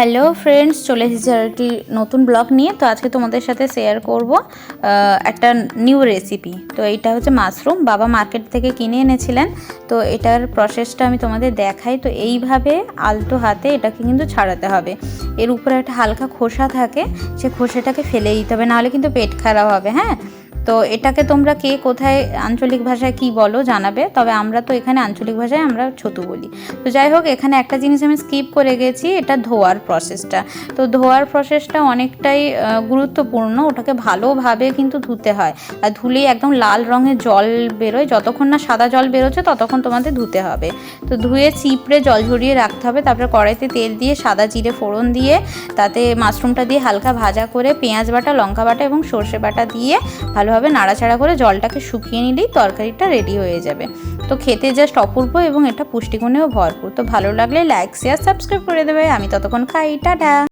Hello friends, চলে এসেছি আর একটি নতুন ব্লগ নিয়ে। তো আজকে তোমাদের সাথে শেয়ার করব একটা নিউ রেসিপি তো এইটা হচ্ছে মাশরুম বাবা মার্কেট থেকে কিনে এনেছিলেন। তো এটার প্রসেসটা আমি তোমাদের দেখাই। তো এইভাবে আলতো হাতে এটাকে কিন্তু ছাড়াতে হবে। এর উপরে একটা হালকা খোসা থাকে। সে খোসাটাকে ফেলে দিতে হবে। নাহলে কিন্তু পেট খারাপ হবে হ্যাঁ? তো এটাকে তোমরা কে কোথায় আঞ্চলিক ভাষায় কি বলো জানাবে, তবে আমরা তো এখানে আঞ্চলিক ভাষায় আমরা ছতু বলি। তো যাই হোক, এখানে একটা জিনিস আমি স্কিপ করে গেছি, এটা ধোয়ার প্রসেসটা তো ধোয়ার প্রসেসটা অনেকটাই গুরুত্বপূর্ণ, ওটাকে ভালোভাবে কিন্তু ধুতে হয়। আর ধুলেই একদম লাল রঙের জল বেরোয়, যতক্ষণ না সাদা জল বেরোচ্ছে, ততক্ষণ তোমাদের ধুতে হবে। তো ধুয়ে চিপড়ে জল ঝরিয়ে রাখতে হবে, তারপরে কড়াইতে তেল দিয়ে সাদা জিরে ফোড়ন দিয়ে, তাতে মাশরুমটা দিয়ে হালকা ভাজা করে পেঁয়াজ বাটা, লঙ্কা বাটা এবং সর্ষে বাটা দিয়ে ভালোভাবে নাড়াচাড়া করে জলটাকে শুকিয়ে নিলেই তরকারিটা রেডি হয়ে যাবে। তো খেতে জাস্ট অপূর্ব এবং এটা পুষ্টিগুণেও ভরপুর। তো ভালো লাগলে লাইক শেয়ার সাবস্ক্রাইব করে দেবে। আমি ততক্ষণ খাই, টাটা!